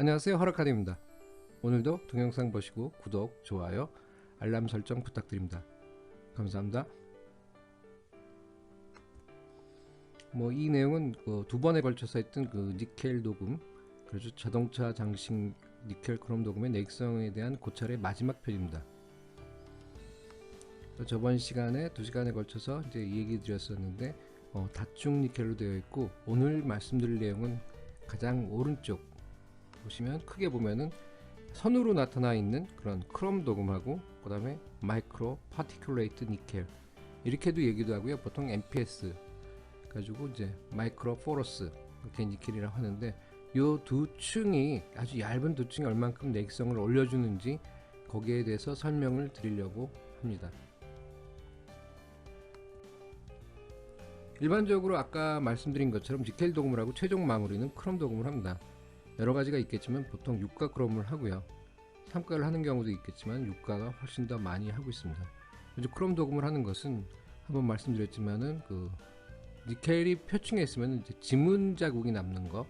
안녕하세요. 허락카드입니다. 오늘도 동영상 보시고 구독, 좋아요, 알람 설정 부탁드립니다. 감사합니다. 뭐 이 내용은 그 두 번에 걸쳐서 했던 그 니켈 도금 그래서 자동차 장식 니켈 크롬 도금의 내성에 대한 고찰의 마지막 편입니다. 저번 시간에 두 시간에 걸쳐서 이제 얘기 드렸었는데 어, 다중 니켈로 되어 있고 오늘 말씀드릴 내용은 가장 오른쪽 보시면 크게 보면은 선으로 나타나 있는 그런 크롬 도금하고 그 다음에 마이크로 파티큘레이트 니켈 이렇게도 얘기도 하고요 보통 MPS 가지고 이제 마이크로 포러스 이렇게 니켈이라고 하는데 요 두 층이 아주 얇은 두 층이 얼만큼 내성을 올려주는지 거기에 대해서 설명을 드리려고 합니다 일반적으로 아까 말씀드린 것처럼 니켈 도금을 하고 최종 마무리는 크롬 도금을 합니다. 여러 가지가 있겠지만 보통 유가 크롬을 하고요. 삼가를 하는 경우도 있겠지만 유가가 훨씬 더 많이 하고 있습니다. 그래서 크롬 도금을 하는 것은 한번 말씀드렸지만은 그 니켈이 표층에 있으면 이제 지문 자국이 남는 거,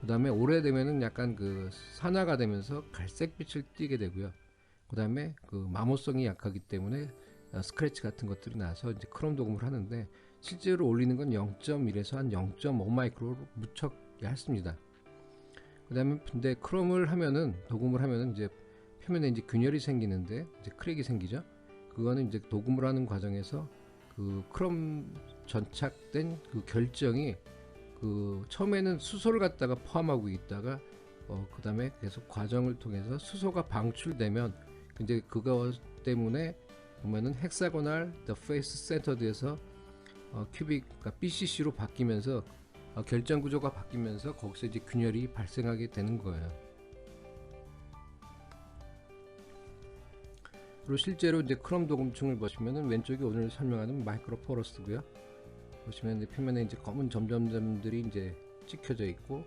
그 다음에 오래되면은 약간 그 산화가 되면서 갈색빛을 띠게 되고요. 그 다음에 그 마모성이 약하기 때문에 스크래치 같은 것들이 나서 이제 크롬 도금을 하는데 실제로 올리는 건 0.1에서 한 0.5 마이크로로 무척 얇습니다. 그 다음에 근데 크롬을 하면은 도금을 하면은 이제 표면에 이제 균열이 생기는데 이제 크랙이 생기죠. 그거는 이제 도금을 하는 과정에서 그 크롬 전착된 그 결정이 그 처음에는 수소를 갖다가 포함하고 있다가 어, 그 다음에 계속 과정을 통해서 수소가 방출되면 이제 그거 때문에 보면은 헥사고날 더 페이스 센터드에서 어, 큐빅 그러니까 BCC로 바뀌면서 어, 결정 구조가 바뀌면서 거기서 이제 균열이 발생하게 되는 거예요. 그리고 실제로 이제 크롬 도금층을 보시면은 왼쪽이 오늘 설명하는 마이크로 포러스고요. 보시면 표면에 이제 검은 점점점들이 이제 찍혀져 있고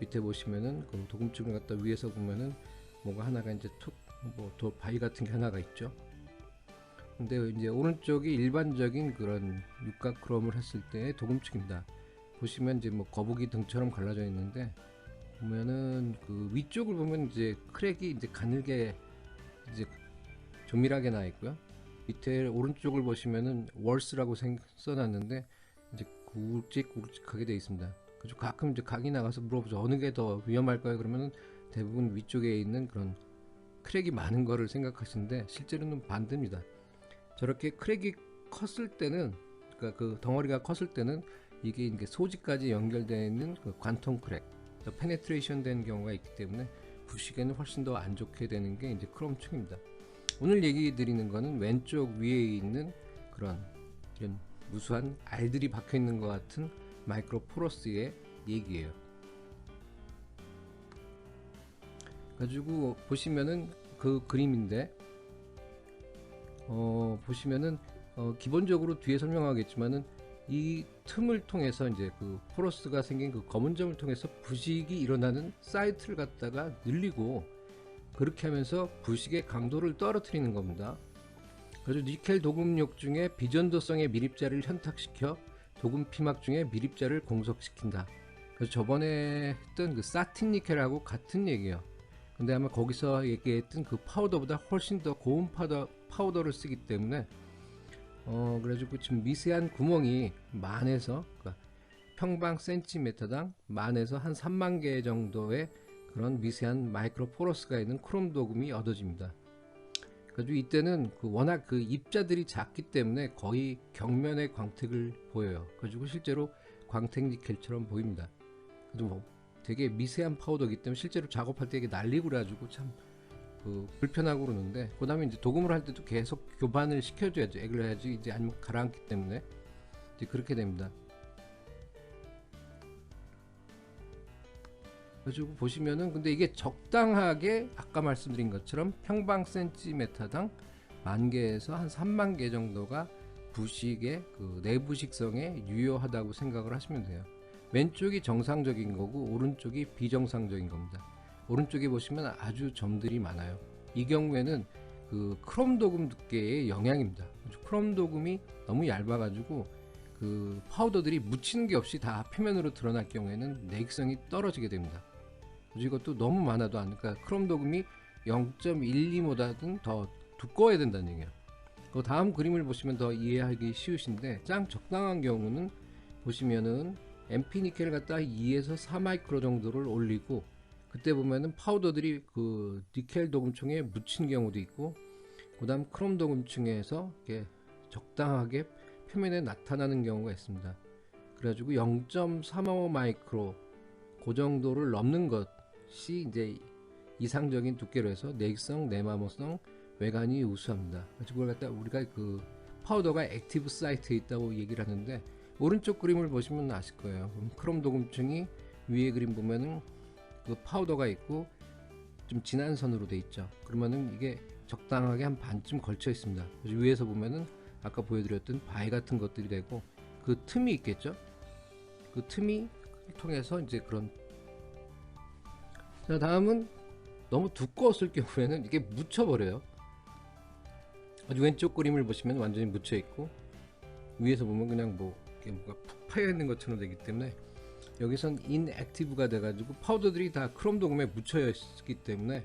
밑에 보시면은 그 도금층을 갖다 위에서 보면은 뭔가 하나가 이제 툭뭐 바위 같은 게 하나가 있죠. 근데 이제 오른쪽이 일반적인 그런 육각 크롬을 했을 때의 도금축입니다. 보시면 이제 뭐 거북이 등처럼 갈라져 있는데 보면은 그 위쪽을 보면 이제 크랙이 이제 가늘게 이제 조밀하게 나 있고요. 밑에 오른쪽을 보시면은 월스라고 써놨는데 이제 굵직굵직하게 되어 있습니다. 그래서 가끔 이제 각이 나가서 물어보죠. 어느 게 더 위험할까요? 그러면은 대부분 위쪽에 있는 그런 크랙이 많은 거를 생각하시는데 실제로는 반대입니다. 저렇게 크랙이 컸을 때는 그러니까 그 덩어리가 컸을 때는 이게 이제 소지까지 연결되어 있는 그 관통 크랙, 페네트레이션 된 경우가 있기 때문에 부식에는 훨씬 더 안 좋게 되는 게 이제 크롬층입니다. 오늘 얘기 드리는 거는 왼쪽 위에 있는 그런 이런 무수한 알들이 박혀 있는 것 같은 마이크로 포러스의 얘기예요. 가지고 보시면은 그 그림인데 어, 보시면은 어, 기본적으로 뒤에 설명하겠지만은 이 틈을 통해서 이제 그 포러스가 생긴 그 검은 점을 통해서 부식이 일어나는 사이트를 갖다가 늘리고 그렇게 하면서 부식의 강도를 떨어뜨리는 겁니다. 그래서 니켈 도금력 중에 비전도성의 미립자를 현탁시켜 도금 피막 중에 미립자를 공석시킨다. 그래서 저번에 했던 그 사틴 니켈하고 같은 얘기예요. 근데 아마 거기서 얘기했던 그 파우더보다 훨씬 더 고운 파우더, 파우더를 쓰기 때문에 어 그래가지고 지금 미세한 구멍이 만에서 그러니까 평방 센티미터당 만에서 한 3만 개 정도의 그런 미세한 마이크로 포러스가 있는 크롬 도금이 얻어집니다. 그래가지고 이때는 그 워낙 그 입자들이 작기 때문에 거의 경면의 광택을 보여요. 그래가지고 실제로 광택 니켈처럼 보입니다. 그래도 뭐 되게 미세한 파우더기 때문에 실제로 작업할 때 이게 날리고 그래가지고 참 그 불편하고 그러는데 그 다음에 이제 도금을 할 때도 계속 교반을 시켜줘야죠. 액을 해야지 이제 아니면 가라앉기 때문에. 이제 그렇게 됩니다. 그래가지고 보시면은 근데 이게 적당하게 아까 말씀드린 것처럼 평방 센티메타당 만 개에서 한 3만 개 정도가 부식의 그 내부 식성에 유효하다고 생각을 하시면 돼요. 왼쪽이 정상적인 거고 오른쪽이 비정상적인 겁니다. 오른쪽에 보시면 아주 점들이 많아요. 이 경우에는 그 크롬 도금 두께의 영향입니다. 크롬 도금이 너무 얇아가지고 그 파우더들이 묻히는 게 없이 다 표면으로 드러날 경우에는 내익성이 떨어지게 됩니다. 이것도 너무 많아도 안 그러니까 크롬 도금이 0.12보다는 더 두꺼워야 된다는 얘기예요. 그 다음 그림을 보시면 더 이해하기 쉬우신데 짱 적당한 경우는 보시면은 MP 니켈 갖다 2에서 4마이크로 정도를 올리고 그때 보면은 파우더들이 그 니켈 도금층에 묻힌 경우도 있고 그다음 크롬 도금층에서 이렇게 적당하게 표면에 나타나는 경우가 있습니다. 그래가지고 0.35 마이크로 그 정도를 넘는 것이 이제 이상적인 두께로 해서 내성, 내마모성, 외관이 우수합니다. 그걸 갖다 우리가 그 파우더가 액티브 사이트에 있다고 얘기를 하는데 오른쪽 그림을 보시면 아실 거예요. 크롬 도금층이 위에 그림 보면은 그 파우더가 있고 좀 진한 선으로 돼 있죠. 그러면은 이게 적당하게 한 반쯤 걸쳐 있습니다. 위에서 보면은 아까 보여드렸던 바위 같은 것들이 되고 그 틈이 있겠죠. 그 틈이 통해서 이제 그런 자 다음은 너무 두꺼웠을 경우에는 이게 묻혀버려요. 아주 왼쪽 그림을 보시면 완전히 묻혀 있고 위에서 보면 그냥 뭐 이렇게 뭐가 푹 파여 있는 것처럼 되기 때문에 여기선 인액티브가 돼가지고 파우더들이 다 크롬 도금에 묻혀 있기 때문에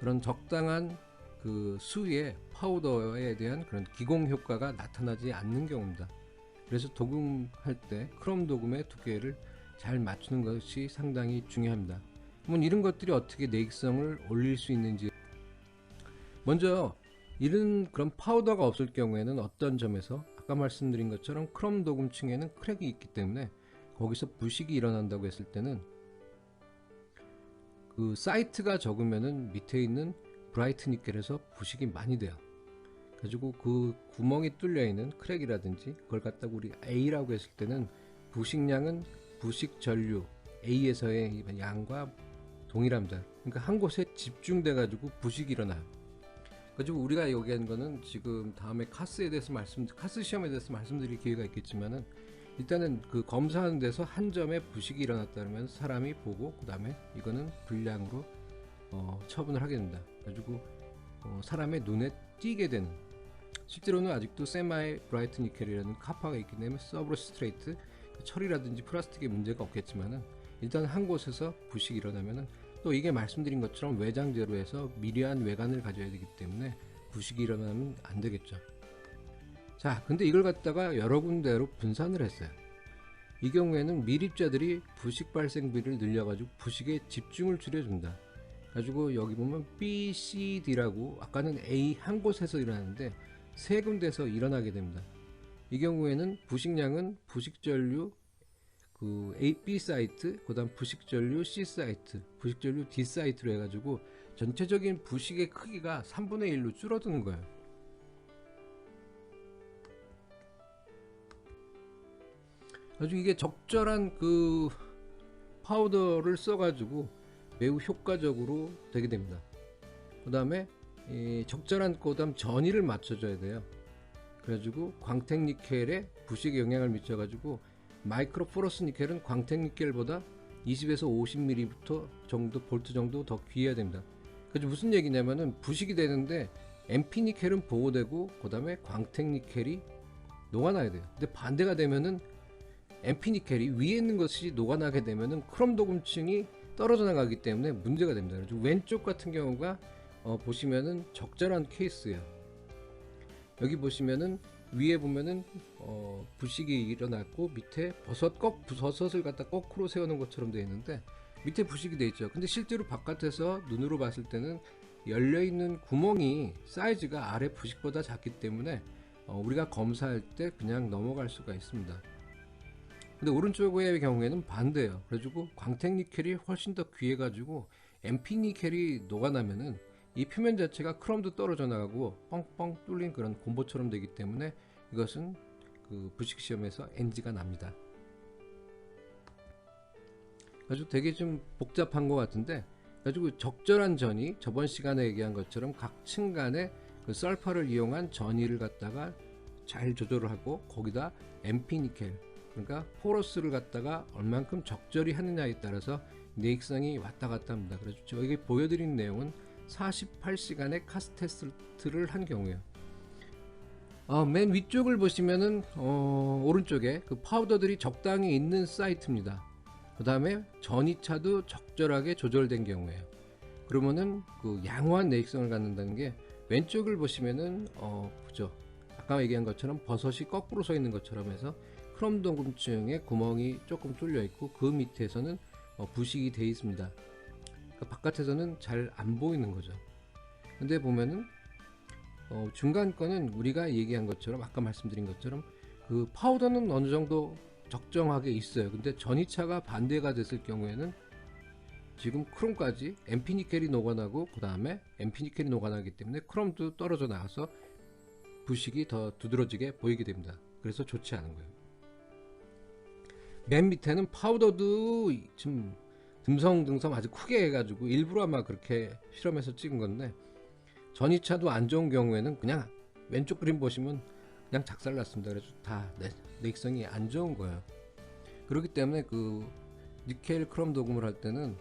그런 적당한 그 수의 파우더에 대한 그런 기공 효과가 나타나지 않는 경우입니다. 그래서 도금할 때 크롬 도금의 두께를 잘 맞추는 것이 상당히 중요합니다. 그러면 이런 것들이 어떻게 내익성을 올릴 수 있는지 먼저 이런 그런 파우더가 없을 경우에는 어떤 점에서 아까 말씀드린 것처럼 크롬 도금층에는 크랙이 있기 때문에 거기서 부식이 일어난다고 했을 때는 그 사이트가 적으면은 밑에 있는 브라이트 니켈에서 부식이 많이 돼요. 가지고 그 구멍이 뚫려 있는 크랙이라든지 그걸 갖다가 우리 A라고 했을 때는 부식량은 부식 전류 A에서의 양과 동일합니다. 그러니까 한 곳에 집중돼 가지고 부식이 일어나요. 가지고 우리가 얘기한 거는 지금 다음에 카스에 대해서 말씀 카스 시험에 대해서 말씀드릴 기회가 있겠지만은 일단은 그 검사하는 데서 한 점에 부식이 일어났다면 사람이 보고 그 다음에 이거는 불량으로 어, 처분을 하게 된다. 가지고 어, 사람의 눈에 띄게 되는 실제로는 아직도 세마이 브라이트 니켈이라는 카파가 있기 때문에 서브스트레이트 철이라든지 플라스틱에 문제가 없겠지만은 일단 한 곳에서 부식이 일어나면은 또 이게 말씀드린 것처럼 외장재로 해서 미려한 외관을 가져야 되기 때문에 부식이 일어나면 안 되겠죠. 자, 근데 이걸 갖다가 여러 군데로 분산을 했어요. 이 경우에는 미립자들이 부식 발생비를 늘려가지고 부식의 집중을 줄여준다. 가지고 여기 보면 B, C, D라고 아까는 A 한 곳에서 일어나는데 세 군데서 일어나게 됩니다. 이 경우에는 부식량은 부식전류 그 A, B 사이트, 그 다음 부식전류 C 사이트, 부식전류 D 사이트로 해가지고 전체적인 부식의 크기가 3분의 1로 줄어드는 거예요. 아주 이게 적절한 그 파우더를 써가지고 매우 효과적으로 되게 됩니다. 그 다음에 적절한 그다음 전이를 맞춰줘야 돼요. 그래가지고 광택 니켈에 부식에 영향을 미쳐가지고 마이크로 포러스 니켈은 광택 니켈보다 20에서 50ml 정도 볼트 정도 더 귀해야 됩니다. 그래서 무슨 얘기냐면은 부식이 되는데 MP 니켈은 보호되고 그 다음에 광택 니켈이 녹아나야 돼요. 근데 반대가 되면은 MP 니켈이 위에 있는 것이 녹아나게 되면은 크롬 도금층이 떨어져 나가기 때문에 문제가 됩니다. 그래서 왼쪽 같은 경우가 어, 보시면은 적절한 케이스예요. 여기 보시면은 위에 보면은 어, 부식이 일어났고 밑에 버섯 꺾 버섯을 갖다 거꾸로 세우는 것처럼 되어 있는데 밑에 부식이 되어 있죠. 근데 실제로 바깥에서 눈으로 봤을 때는 열려 있는 구멍이 사이즈가 아래 부식보다 작기 때문에 어, 우리가 검사할 때 그냥 넘어갈 수가 있습니다. 근데 오른쪽의 경우에는 반대예요. 그래가지고 광택 니켈이 훨씬 더 귀해가지고 MP 니켈이 녹아나면은 이 표면 자체가 크롬도 떨어져 나가고 뻥뻥 뚫린 그런 곰보처럼 되기 때문에 이것은 그 부식 시험에서 NG가 납니다. 아주 되게 좀 복잡한 것 같은데 가지고 적절한 전이 저번 시간에 얘기한 것처럼 각 층 간에 그 썰퍼를 이용한 전이를 갖다가 잘 조절을 하고 거기다 MP 니켈 그러니까 포러스를 갖다가 얼만큼 적절히 하느냐에 따라서 내익성이 왔다 갔다 합니다. 그래서 저에게 보여드린 내용은 48시간의 카스 테스트를 한 경우에요. 어, 맨 위쪽을 보시면은 어, 오른쪽에 그 파우더들이 적당히 있는 사이트입니다. 그 다음에 전이차도 적절하게 조절된 경우에요. 그러면은 그 양호한 내익성을 갖는다는 게 왼쪽을 보시면은 어 보죠. 아까 얘기한 것처럼 버섯이 거꾸로 서 있는 것처럼 해서 크롬 동금층에 구멍이 조금 뚫려 있고 그 밑에서는 어, 부식이 돼 있습니다. 그러니까 바깥에서는 잘 안 보이는 거죠. 근데 보면은 어, 중간 거는 우리가 얘기한 것처럼 아까 말씀드린 것처럼 그 파우더는 어느 정도 적정하게 있어요. 근데 전이차가 반대가 됐을 경우에는 지금 크롬까지 엠피니켈이 녹아나고 그 다음에 엠피니켈이 녹아나기 때문에 크롬도 떨어져 나와서 부식이 더 두드러지게 보이게 됩니다. 그래서 좋지 않은 거예요. 맨 밑에는 파우더도 좀 듬성듬성 아주 크게 해가지고 일부러 아마 그렇게 실험해서 찍은 건데 전이차도 안 좋은 경우에는 그냥 왼쪽 그림 보시면 그냥 작살났습니다. 그래서 다 내익성이 안 좋은 거예요. 그렇기 때문에 그 니켈 크롬 도금을 할 때는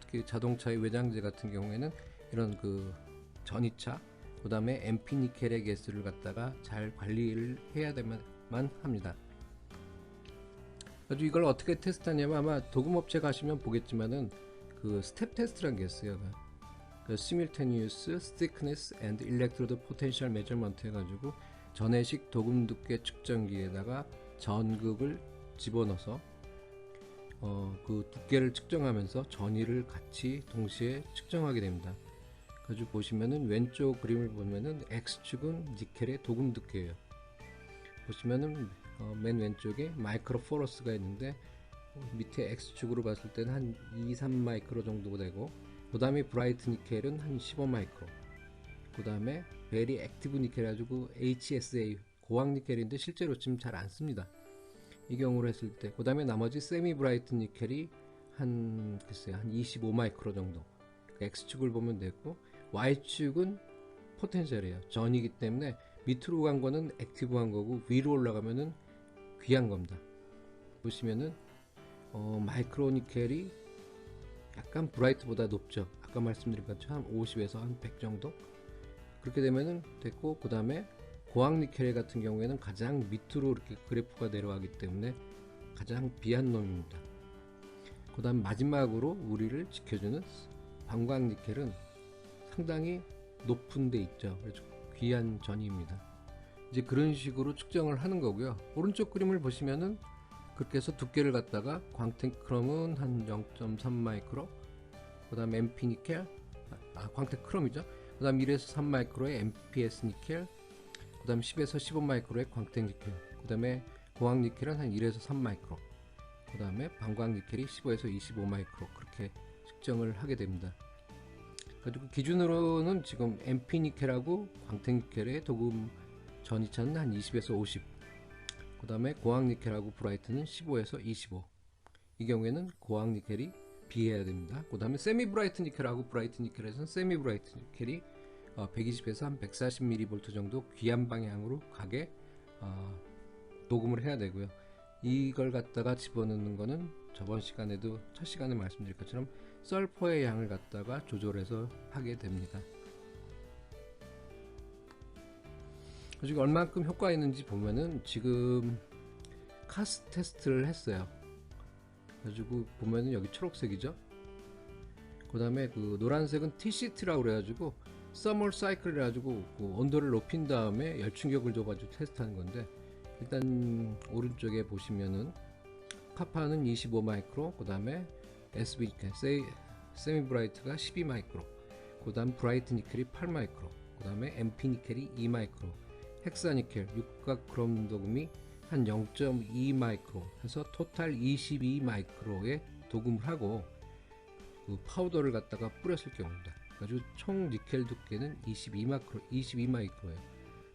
특히 자동차의 외장재 같은 경우에는 이런 그 전이차 그 다음에 MP 니켈의 개수를 갖다가 잘 관리를 해야 되만 합니다. 아주 이걸 어떻게 테스트하냐면 아마 도금업체 가시면 보겠지만은 그 스텝 테스트라는 게 있어요. 그 simultaneous thickness and electrode potential measurement 해가지고 전해식 도금 두께 측정기에다가 전극을 집어넣어서 어, 그 두께를 측정하면서 전위를 같이 동시에 측정하게 됩니다. 그래서 보시면은 왼쪽 그림을 보면은 X축은 니켈의 도금 두께예요. 보시면은 어, 맨 왼쪽에 마이크로 포러스가 있는데 어, 밑에 X축으로 봤을 때는 한 2, 3 마이크로 정도 되고 그 다음에 브라이트 니켈은 한 15 마이크로 그 다음에 베리 액티브 니켈 가지고 HSA 고황 니켈인데 실제로 지금 잘 안 씁니다. 이 경우로 했을 때, 그 다음에 나머지 세미 브라이트 니켈이 한, 글쎄요, 한 25 마이크로 정도. X축을 보면 되고, Y축은 포텐셜이에요. 전이기 때문에 밑으로 간 거는 액티브한 거고, 위로 올라가면은 귀한 겁니다. 보시면은, 어, 마이크로 니켈이 약간 브라이트보다 높죠. 아까 말씀드린 것처럼 한 50에서 한 100 정도? 그렇게 되면은 됐고, 그 다음에 고황 니켈 같은 경우에는 가장 밑으로 이렇게 그래프가 내려가기 때문에 가장 비한 놈입니다. 그 다음 마지막으로 우리를 지켜주는 방광 니켈은 상당히 높은 데 있죠. 그래서 귀한 전입니다. 이제 그런 식으로 측정을 하는 거고요. 오른쪽 그림을 보시면은 그렇게 해서 두께를 갖다가 광택크롬은 한 0.3 마이크로 그 다음 MP 니켈 아 광택크롬이죠. 그 다음 1에서 3 마이크로의 MPS 니켈 그 다음 10에서 15 마이크로의 광택 니켈 그 다음에 고황 니켈은 한 1에서 3 마이크로 그 다음에 방광 니켈이 15에서 25 마이크로 그렇게 측정을 하게 됩니다 가지고 기준으로는 지금 MP 니켈하고 광택 니켈의 도금 전이차는 한 20에서 50. 그 다음에 고황 니켈하고 브라이트는 15에서 25. 이 경우에는 고황 니켈이 비해야 됩니다. 그 다음에 세미 브라이트 니켈하고 브라이트 니켈에서는 세미 브라이트 니켈이 120에서 한 140mV 정도 귀한 방향으로 가게 어, 녹음을 해야 되고요. 이걸 갖다가 집어넣는 거는 저번 시간에도 첫 시간에 말씀드린 것처럼 썰퍼의 양을 갖다가 조절해서 하게 됩니다. 지금 얼만큼 효과 있는지 보면은 지금 카스 테스트를 했어요. 가지고 보면은 여기 초록색이죠. 그 다음에 그 노란색은 TCT라고 그래가지고 서멀 사이클을 해가지고 그 온도를 높인 다음에 열충격을 줘가지고 테스트하는 건데 일단 오른쪽에 보시면은 카파는 25 마이크로 그 다음에 SB 세, 세미 브라이트가 12 마이크로 그 다음 브라이트 니켈이 8 마이크로 그 다음에 MP 니켈이 2 마이크로 헥사 니켈 육각 크롬 도금이 한 0.2 마이크로 해서 토탈 22 마이크로의 도금을 하고 그 파우더를 갖다가 뿌렸을 경우입니다. 아주 총 니켈 두께는 22 마이크로 22 마이크로예요.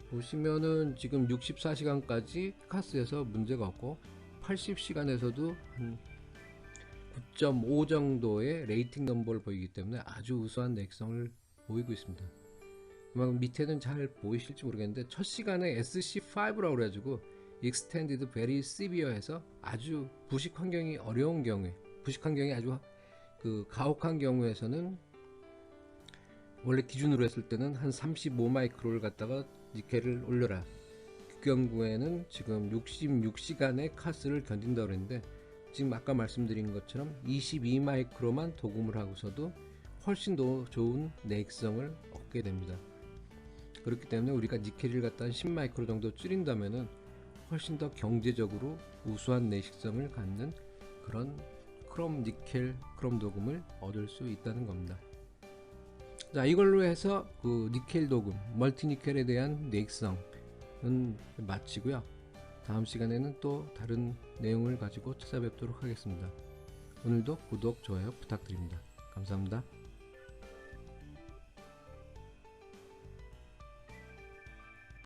보시면은 지금 64시간까지 카스에서 문제가 없고 80시간에서도 한 9.5 정도의 레이팅 넘버를 보이기 때문에 아주 우수한 내성을 보이고 있습니다. 밑에는 잘 보이실지 모르겠는데 첫 시간에 SC5라고 그래가지고 Extended Very Severe해서 아주 부식 환경이 어려운 경우에 부식 환경이 아주 그 가혹한 경우에서는 원래 기준으로 했을 때는 한 35 마이크로를 갖다가 니켈을 올려라. 그 경우에는 지금 66시간의 카스를 견딘다고 그랬는데 지금 아까 말씀드린 것처럼 22 마이크로만 도금을 하고서도 훨씬 더 좋은 내익성을 얻게 됩니다. 그렇기 때문에 우리가 니켈을 갖다 10 마이크로 정도 줄인다면은 훨씬 더 경제적으로 우수한 내식성을 갖는 그런 크롬 니켈 크롬 도금을 얻을 수 있다는 겁니다. 자 이걸로 해서 그 니켈 도금 멀티 니켈에 대한 내익성은 마치고요. 다음 시간에는 또 다른 내용을 가지고 찾아뵙도록 하겠습니다. 오늘도 구독, 좋아요 부탁드립니다. 감사합니다.